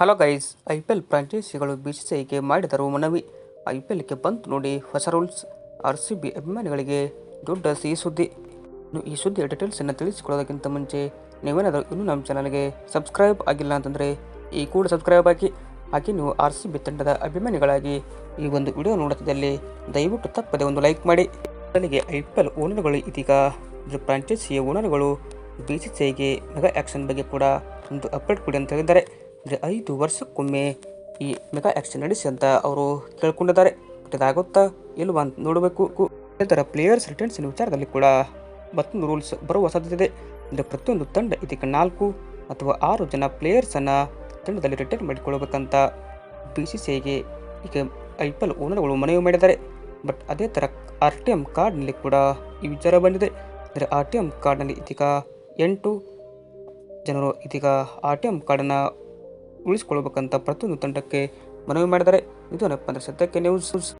Hello guys, I P L ಫ್ರಾಂಚೈಸಿಗಳು ಐಗೆ ಮಾಡಿದರು ಮನವಿ ಐ ಪಿ ಎಲ್ಗೆ ಬಂತು ನೋಡಿ ಹೊಸ ರೂಲ್ಸ್ ಆರ್ ಸಿ ಬಿ ಅಭಿಮಾನಿಗಳಿಗೆ ದೊಡ್ಡ ಸಿಹಿ ಸುದ್ದಿ. ಇನ್ನು ಈ ಸುದ್ದಿಯ ಡೀಟೇಲ್ಸನ್ನು ತಿಳಿಸಿಕೊಳ್ಳೋದಕ್ಕಿಂತ ಮುಂಚೆ ನೀವೇನಾದರೂ ಇನ್ನೂ ನಮ್ಮ ಚಾನಲ್ಗೆ ಸಬ್ಸ್ಕ್ರೈಬ್ ಆಗಿಲ್ಲ ಅಂತಂದರೆ ಈ ಕೂಡ ಸಬ್ಸ್ಕ್ರೈಬ್ ಆಗಿ ಹಾಗೆ ನೀವು ಆರ್ ಸಿ ಬಿ ತಂಡದ ಅಭಿಮಾನಿಗಳಾಗಿ ಈ ಒಂದು ವಿಡಿಯೋ ನೋಡುತ್ತಿದ್ದಲ್ಲಿ ದಯವಿಟ್ಟು ತಪ್ಪದೆ ಒಂದು ಲೈಕ್ ಮಾಡಿ. ನನಗೆ ಐ ಪಿ ಎಲ್ ಓನರ್ಗಳು ಇದೀಗ ಇದು ಫ್ರಾಂಚೈಸಿಯ ಓನರ್ಗಳು ಬಿ ಸಿ ಸಿ ಐಗೆ ಮೆಗಾ ಆ್ಯಕ್ಷನ್ ಬಗ್ಗೆ ಕೂಡ ಒಂದು ಅಪ್ಡೇಟ್ ಕೊಡಿ ಅಂತ ಹೇಳಿದ್ದಾರೆ. ಅಂದರೆ ಐದು ವರ್ಷಕ್ಕೊಮ್ಮೆ ಈ ಮೆಗಾ ಆ್ಯಕ್ಷನ್ ನಡೆಸಿ ಅಂತ ಅವರು ಕೇಳ್ಕೊಂಡಿದ್ದಾರೆ. ಇದಾಗುತ್ತಾ ಇಲ್ವಾ ಅಂತ ನೋಡಬೇಕು. ಇದೇ ಥರ ಪ್ಲೇಯರ್ಸ್ ರಿಟರ್ನ್ಸಿನ ವಿಚಾರದಲ್ಲಿ ಕೂಡ ಮತ್ತೊಂದು ರೂಲ್ಸ್ ಬರುವ ಸಾಧ್ಯತೆ ಇದೆ. ಅಂದರೆ ಪ್ರತಿಯೊಂದು ತಂಡ ಇದಕ್ಕೆ ನಾಲ್ಕು ಅಥವಾ ಆರು ಜನ ಪ್ಲೇಯರ್ಸನ್ನು ತಂಡದಲ್ಲಿ ರಿಟರ್ನ್ ಮಾಡಿಕೊಳ್ಳಬೇಕಂತ ಬಿ ಸಿ ಸಿ ಐಗೆ ಈಗ ಐ ಪಿ ಎಲ್ ಓನರ್ಗಳು ಮನವಿ ಮಾಡಿದ್ದಾರೆ. ಬಟ್ ಅದೇ ಥರ ಆರ್ ಟಿ ಎಂ ಕಾರ್ಡ್ನಲ್ಲಿ ಕೂಡ ಈ ವಿಚಾರ ಬಂದಿದೆ. ಅಂದರೆ ಆರ್ ಟಿ ಎಂ ಕಾರ್ಡ್ನಲ್ಲಿ ಇದೀಗ ಎಂಟು ಜನರು ಇದೀಗ ಆರ್ ಟಿ ಎಂ ಕಾರ್ಡನ್ನು ಉಳಿಸ್ಕೊಳ್ಬೇಕಂತ ಪ್ರತಿಯೊಂದು ತಂಡಕ್ಕೆ ಮನವಿ ಮಾಡಿದ್ದಾರೆ. ಇದು ಏನಪ್ಪ ಅಂದರೆ ಸದ್ಯಕ್ಕೆ ನ್ಯೂಸ್